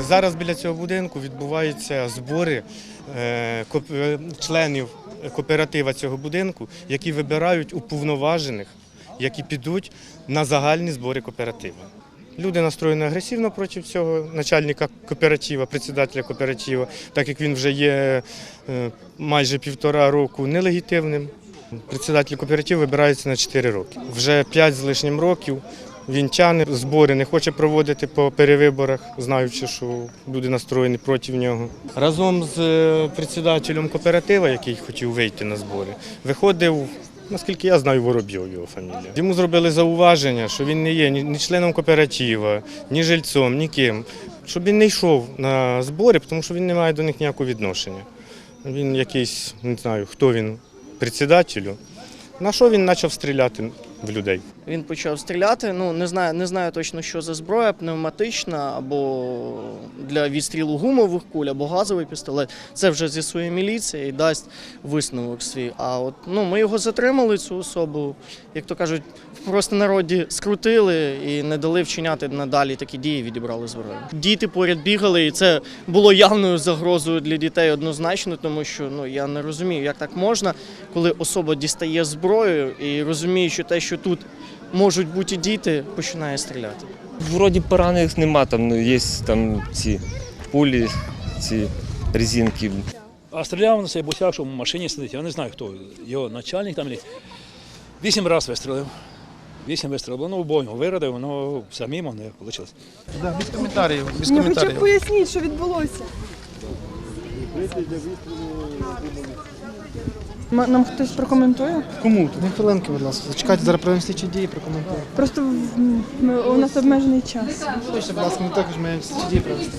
Зараз біля цього будинку відбуваються збори е, е, членів кооператива цього будинку, які вибирають уповноважених, які підуть на загальні збори кооперативу. Люди настроєні агресивно проти цього начальника кооператива, председателя кооператива, так як він вже є е, майже півтора року нелегітимним. Председатель кооперативу вибирається на 4 роки. Вже 5 з лишнім років він тягне збори, не хоче проводити по перевиборах, знаючи, що люди настроєні проти нього. Разом з е, председателем кооператива, який хотів вийти на збори, виходив. Наскільки я знаю, Воробйов його фамілія. Йому зробили зауваження, що він не є ні ні членом кооператива, ні жильцом, ніким. Щоб він не йшов на збори, тому що він не має до них ніякого відношення. Він якийсь, не знаю, хто він, председателю. На що він почав стріляти в людей? Він почав стріляти. Ну не знаю, не знаю точно, що за зброя, пневматична або для відстрілу гумових куль, або газовий пістолет. Це вже з'ясує міліція і дасть висновок свій. А от ну ми його затримали, цю особу, як то кажуть, в простонароді скрутили і не дали вчиняти надалі такі дії, відібрали зброю. Діти поряд бігали, і це було явною загрозою для дітей однозначно, тому що ну я не розумію, як так можна, коли особа дістає зброю і розуміючи те, що тут можуть бути діти, починає стріляти. Вроді поранених нема, там ну, є там ці пулі, ці резинки. А стріляв на цей бусяк, що в машині сидить, я не знаю хто. Його начальник там. Вісім разів вистрілив. Вісім вистрілив. Ну, обойму вирадив, ну все мимо не вийшло. Да, без коментарів, без Я хочу коментарів. поясніть, що відбулося. М- Нам хтось прокоментує? Кому? Дві хвилинки, будь ласка. Зачекайте, зараз проведемо слідчі дії, прокоментуємо. Просто в- ми, у нас обмежений час. Слухайте, будь ласка, ми також маємо слідчі дії провести.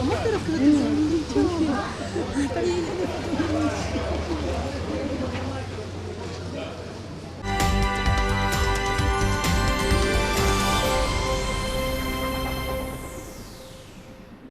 思ったらりるけど、うん、うっ。